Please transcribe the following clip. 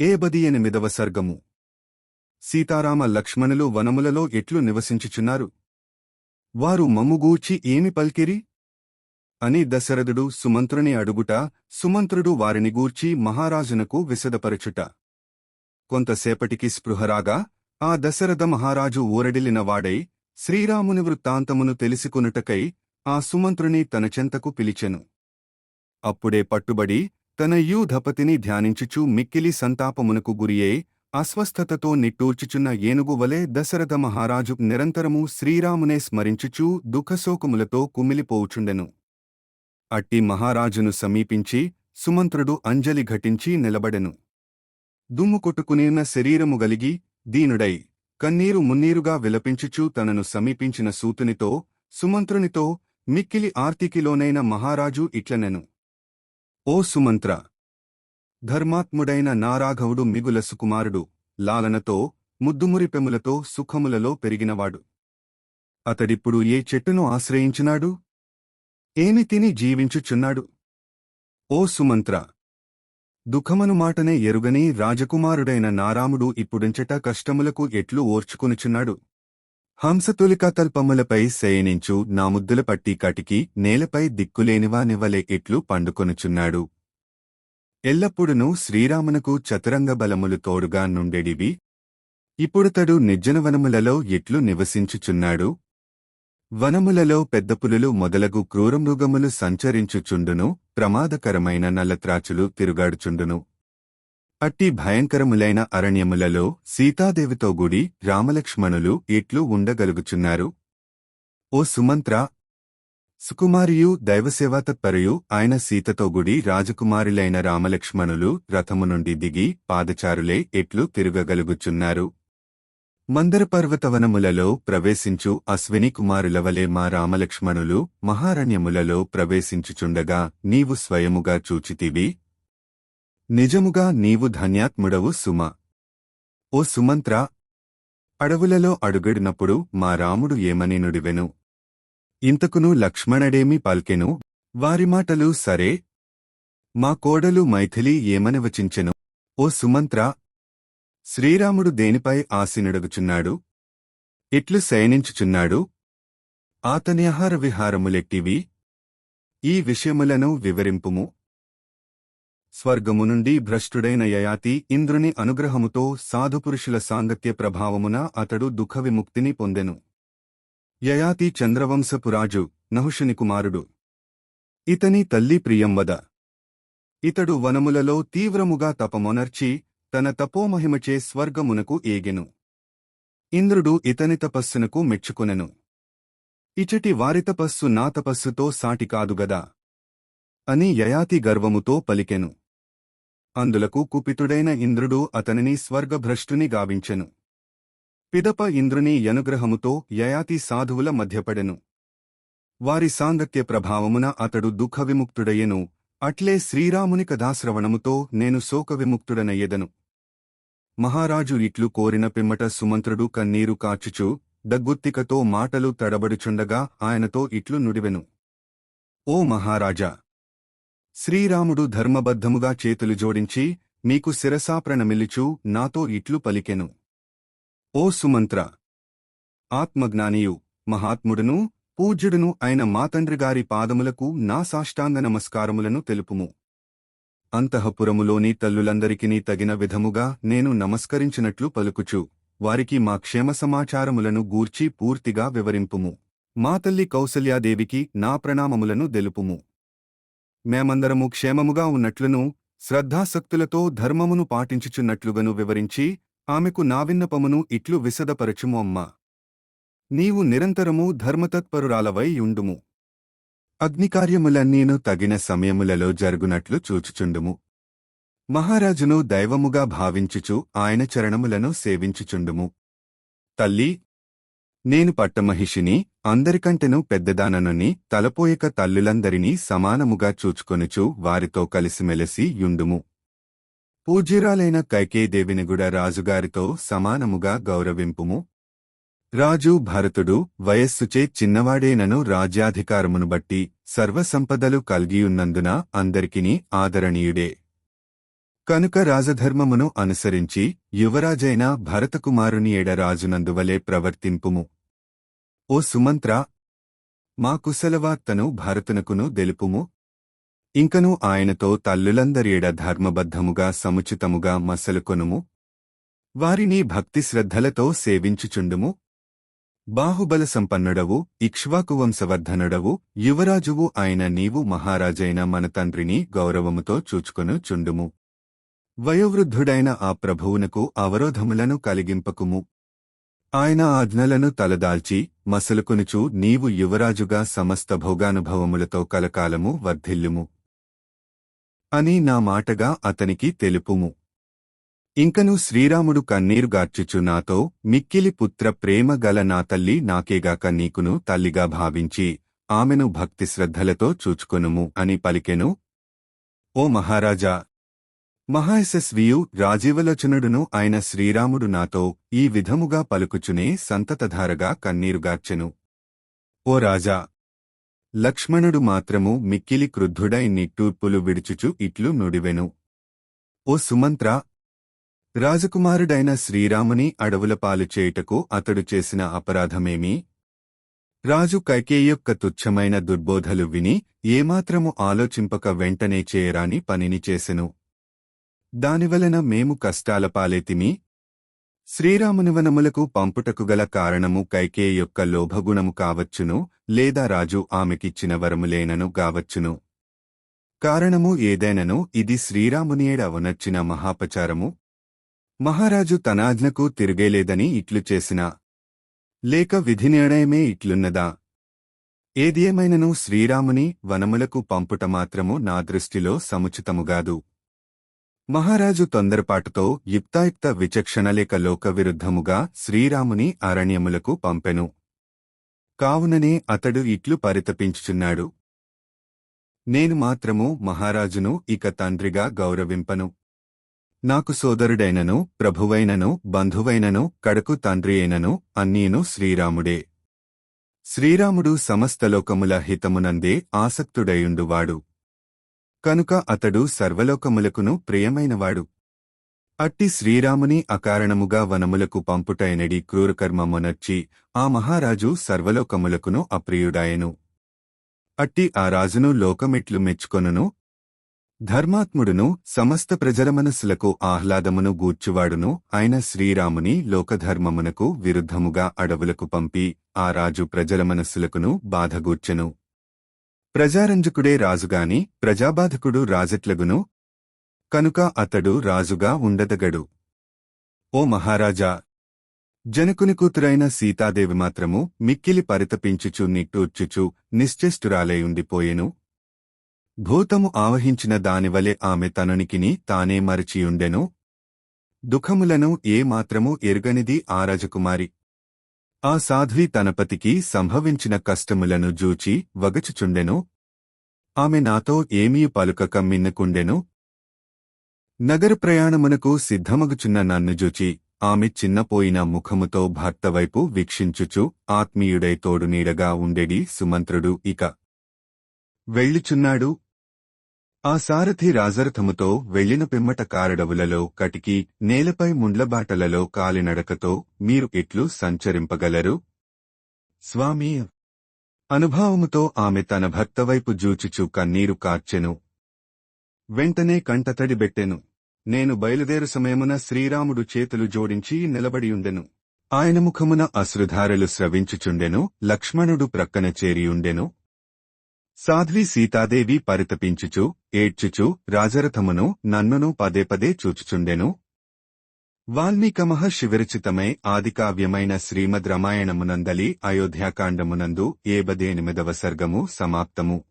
ఏబది ఎనిమిదవ సర్గము. సీతారామ లక్ష్మణులు వనములలో ఎట్లు నివసించుచున్నారు? వారు మమ్ముగూర్చి ఏమి పల్కిరి? అని దశరథుడు సుమంత్రుని అడుగుట సుమంత్రుడు వారిని గూర్చి మహారాజునకు విశదపరచుట కొంతసేపటికి స్పృహరాగా ఆ దశరథ మహారాజు ఊరడిలిన వాడై శ్రీరాముని వృత్తాంతమును తెలిసికొనుటకై ఆ సుమంత్రుని తన చెంతకు పిలిచెను. అప్పుడే పట్టుబడి తన యూధపతిని ధ్యానించుచు మిక్కిలి సంతాపమునకు గురియే అస్వస్థతతో నిట్టూర్చుచున్న ఏనుగు వలె దశరథ మహారాజు నిరంతరము శ్రీరామునే స్మరించుచూ దుఃఖశోకములతో కుమిలిపోవుచుండెను. అట్టి మహారాజును సమీపించి సుమంత్రుడు అంజలి ఘటించి నిలబడెను. దుమ్ము కొట్టుకునేన శరీరము గలిగి దీనుడై కన్నీరు మున్నీరుగా విలపించుచూ తనను సమీపించిన సూతునితో సుమంత్రునితో మిక్కిలి ఆర్తికిలోనైన మహారాజు ఇట్లనెను. ఓ సుమంత్ర! ధర్మాత్ముడైన నారాఘవుడు మిగుల సుకుమారుడు లాలనతో ముద్దుమురిపెములతో సుఖములలో పెరిగినవాడు. అతడిప్పుడు ఏ చెట్టును ఆశ్రయించినాడు? ఏమి తిని జీవించుచున్నాడు? ఓ సుమంత్ర! దుఃఖమను మాటనే ఎరుగని రాజకుమారుడైన నారాముడు ఇప్పుడించట కష్టములకు ఎట్లు ఓర్చుకొనుచున్నాడు? హంసతులికా తల్పములపై శయనించు నా ముద్దుల పట్టి కటికి నేలపై దిక్కులేనివా నివ్వలే ఎట్లు పండుకొనుచున్నాడు. ఎల్లప్పుడునూ శ్రీరామునకు చతురంగ బలములు తోడుగా నుండెడివి. ఇప్పుడుతడు నిర్జనవనములలో ఎట్లు నివసించుచున్నాడు. వనములలో పెద్ద పులులు మొదలగు క్రూరమృగములు సంచరించుచుండును ప్రమాదకరమైన నల్లత్రాచులు తిరుగాడుచుండును. అట్టి భయంకరములైన అరణ్యములలో సీతాదేవితో గుడి రామలక్ష్మణులు ఇట్లు ఉండగలుగుచున్నారు. ఓ సుమంత్ర! సుకుమారియు దైవసేవాతత్పరయు ఆయన సీతతో గుడి రాజకుమారులైన రామలక్ష్మణులు రథము నుండి దిగి పాదచారులే ఎట్లు తిరగగలుగుచున్నారు. మందరపర్వతవనములలో ప్రవేశించు అశ్విని కుమారుల వలె మా రామలక్ష్మణులు మహారణ్యములలో ప్రవేశించుచుండగా నీవు స్వయముగా చూచితివి. నిజముగా నీవు ధన్యాత్ముడవు సుమ. ఓ సుమంత్ర అడవులలో అడుగడినప్పుడు మా రాముడు ఏమని నుడివెను? ఇంతకును లక్ష్మణడేమి పల్కెను? వారి మాటలు సరే? మా కోడలు మైథిలి ఏమని వచించెను? ఓ సుమంత్ర శ్రీరాముడు దేనిపై ఆశనడుగుచున్నాడు? ఇట్లు శయనించుచున్నాడు? ఆతని ఆహార విహారములెట్టివి? ఈ విషయములను వివరింపుము. స్వర్గము నుండి భ్రష్టుడైన యయాతి ఇంద్రుని అనుగ్రహముతో సాధుపురుషుల సాంగత్య ప్రభావమున అతడు దుఃఖవిముక్తిని పొందెను. యయాతి చంద్రవంశపురాజు నహుషుని కుమారుడు. ఇతని తల్లి ప్రియంవద. ఇతడు వనములలో తీవ్రముగా తపమొనర్చి తన తపోమహిమచే స్వర్గమునకు ఏగెను. ఇంద్రుడు ఇతని తపస్సునకు మెచ్చుకొనెను. ఇచటి వారి తపస్సు నా తపస్సుతో సాటికాదుగదా అని యయాతి గర్వముతో పలికెను. అందులకు కుపితుడైన ఇంద్రుడు అతనిని స్వర్గభ్రష్టుని గావించెను. పిదప ఇంద్రుని యనుగ్రహముతో యయాతి సాధువుల మధ్యపడెను. వారి సాంగత్య ప్రభావమున అతడు దుఃఖవిముక్తుడయ్యెను. అట్లే శ్రీరాముని కథాశ్రవణముతో నేను శోకవిముక్తుడనయ్యెదను. మహారాజు ఇట్లు కోరిన పిమ్మట సుమంత్రుడు కన్నీరు కాచుచు దగ్గుత్తికతో మాటలు తడబడుచుండగా ఆయనతో ఇట్లు నుడివెను. ఓ మహారాజా శ్రీరాముడు ధర్మబద్ధముగా చేతులు జోడించి మీకు శిరసాప్రణమిల్లుచూ నాతో ఇట్లు పలికెను. ఓ సుమంత్ర! ఆత్మజ్ఞానియు మహాత్ముడును పూజ్యుడును అయిన మాతండ్రిగారి పాదములకు నా సాష్టాంగ నమస్కారములను తెలుపుము. అంతఃపురములోని తల్లులందరికినీ తగిన విధముగా నేను నమస్కరించినట్లు పలుకుచు. వారికి మా క్షేమ సమాచారములను గూర్చి పూర్తిగా వివరింపుము. మా తల్లి కౌసల్యాదేవికి నా ప్రణామములను దెలుపుము మేమందరము క్షేమముగా ఉన్నట్లును శ్రద్ధాసక్తులతో ధర్మమును పాటించుచున్నట్లుగను వివరించి ఆమెకు నా విన్నపమును ఇట్లు విశదపరచుము అమ్మా. నీవు నిరంతరము ధర్మతత్పరురాలవై యుండుము అగ్నికార్యములన్నీను తగిన సమయములలో జరుగునట్లు చూచుచుండుము. మహారాజును దైవముగా భావించుచు ఆయన చరణములను సేవించుచుండుము. తల్లి నేను పట్టమహిషిని అందరికంటెను పెద్దదాననుని తలపోయక తల్లులందరినీ సమానముగా చూచుకొనుచు వారితో కలిసిమెలసి యుండుము. పూజ్యురాలైన కైకేదేవినిగుడ రాజుగారితో సమానముగా గౌరవింపుము. రాజు భరతుడు వయస్సుచే చిన్నవాడేనను రాజ్యాధికారమును బట్టి సర్వసంపదలు కల్గియున్నందున అందరికినీ ఆదరణీయుడే. కనుక రాజధర్మమును అనుసరించి యువరాజైన భరతకుమారుని ఎడ రాజునందువలే ప్రవర్తింపుము. ఓ సుమంత్ర మా కుశలవార్తను భరతునకును దెలుపుము ఇంకను ఆయనతో తల్లులందరియడ ధర్మబద్ధముగా సముచితముగా మసలుకొనుము. వారిని భక్తి శ్రద్ధలతో సేవించుచుండుము. బాహుబల సంపన్నుడవు ఇక్ష్వాకువంశవర్ధనుడవు యువరాజువు అయిన నీవు మహారాజైన మన తండ్రిని గౌరవముతో చూచుకొను చుండుము వయోవృద్ధుడైన ఆ ప్రభువునకు అవరోధములను కలిగింపకుము. ఆయన ఆజ్ఞలను తలదాల్చి మసలుకొనుచు నీవు యువరాజుగా సమస్త భోగానుభవములతో కలకాలము వర్ధిల్లుము. అని నా మాటగా అతనికి తెలుపుము. ఇంకను శ్రీరాముడు కన్నీరు గార్చుచు నాతో మిక్కిలి పుత్ర ప్రేమ గల నా తల్లి నాకేగాక నీకును తల్లిగా భావించి ఆమెను భక్తిశ్రద్ధలతో చూచుకొనుము అని పలికెను. ఓ మహారాజా మహాయశస్వియు రాజీవలోచనుడును ఆయన శ్రీరాముడు నాతో ఈ విధముగా పలుకుచునే సంతతధారగా కన్నీరుగార్చెను. ఓ రాజా! లక్ష్మణుడు మాత్రము మిక్కిలి క్రుద్ధుడై నిట్టూర్పులు విడుచుచు ఇట్లు నుడివెను. ఓ సుమంత్ర! రాజకుమారుడైన శ్రీరాముని అడవుల పాలు చేయుటకు అతడు చేసిన అపరాధమేమి? రాజు కైకేయి యొక్క తుచ్చమైన దుర్బోధలు విని ఏమాత్రము ఆలోచింపక వెంటనే చేయరాని పనిని చేసెను. దానివలన మేము కష్టాల పాలేతిమి శ్రీరాముని వనములకు పంపుటకు గల కారణము కైకే యొక్క లోభగుణము కావచ్చును లేదా రాజు ఆమెకిచ్చిన వరములేనను గావచ్చును కారణము ఏదైనను ఇది శ్రీరామునియేడ అవనర్చిన మహాపచారము? మహారాజు తనాజ్ఞకు తిరిగేలేదని ఇట్లు చేసినా లేక విధి నిర్ణయమే ఇట్లున్నదా? ఏది ఏమైనను శ్రీరాముని వనములకు పంపుట మాత్రము నా దృష్టిలో సముచితముగాదు మహారాజు తొందరపాటుతో యుక్తాయుక్త విచక్షణలేక లోకవిరుద్ధముగా శ్రీరాముని అరణ్యములకు పంపెను. కావుననే అతడు ఇట్లు పరితపించుచున్నాడు. నేను మాత్రము మహారాజును ఇక తండ్రిగా గౌరవింపను. నాకు సోదరుడైనను ప్రభువైనను బంధువైనను కడకు తండ్రి అయినను అన్నీను శ్రీరాముడే. శ్రీరాముడు సమస్తలోకముల హితమునందే ఆసక్తుడయుండువాడు. కనుక అతడు సర్వలోకములకును ప్రియమైనవాడు. అట్టి శ్రీరాముని అకారణముగా వనములకు పంపుటైనడి క్రూరకర్మమునర్చి ఆ మహారాజు సర్వలోకములకును అప్రియుడాయెను. అట్టి ఆ రాజును లోకమిట్లు మెచ్చుకొనును. ధర్మాత్ముడును సమస్త ప్రజల మనస్సులకు ఆహ్లాదమును గూర్చువాడును. ఆయన శ్రీరాముని లోకధర్మమునకు విరుద్ధముగా అడవులకు పంపి ఆ రాజు ప్రజల మనస్సులకును బాధగూర్చెను. ప్రజారంజకుడే రాజుగాని ప్రజాబాధకుడు రాజట్లగును. కనుక అతడు రాజుగా ఉండదగడు. ఓ మహారాజా! జనకుని కూతురైన సీతాదేవి మాత్రము మిక్కిలి పరితపించుచు నిట్టూర్చుచు నిశ్చేష్టురాలై ఉండిపోయెను. భూతము ఆవహించిన దానివలె ఆమె తనునికిని తానే మరచియుండెను. దుఃఖములను ఏ ఎరుగనిది ఆ రాజకుమారి. ఆ సాధ్వి తనపతికి సంభవించిన కష్టములను జూచి వగచుచుండెను? ఆమె నాతో ఏమీ పలుకక మిన్నకుండెను నగర ప్రయాణమునకు సిద్ధమగుచున్న నన్ను జూచి ఆమె చిన్నపోయిన ముఖముతో భర్తవైపు వీక్షించుచు ఆత్మీయుడై తోడు నీడగా ఉండెడి సుమంత్రుడు ఇక. వెళ్ళుచున్నాడు ఆ సారథి రాజరథముతో వెళ్ళిన పిమ్మట కారడవులలో కటికి నేలపై ముండ్లబాటలలో కాలినడకతో మీరు ఇట్లు సంచరింపగలరు? స్వామి అనుభావముతో ఆమె తన భక్తవైపు జూచుచు కన్నీరు కార్చెను. వెంటనే కంటతడిబెట్టెను నేను బయలుదేరు సమయమున శ్రీరాముడు చేతులు జోడించి నిలబడియుండెను ఆయన ముఖమున అశ్రుధారలు స్రవించుచుండెను. లక్ష్మణుడు ప్రక్కన చేరియుండెను. సాధ్వి సీతాదేవి పరితపించుచు ఏడ్చుచు రాజరథమును నన్నును పదే పదే చూచుచుండెను. వాల్మీక మహర్షి ఆదికావ్యమైన శ్రీమద్ రామాయణమునందలి అయోధ్యాకాండమునందు ఏబదేనిమిదవ సర్గము సమాప్తము.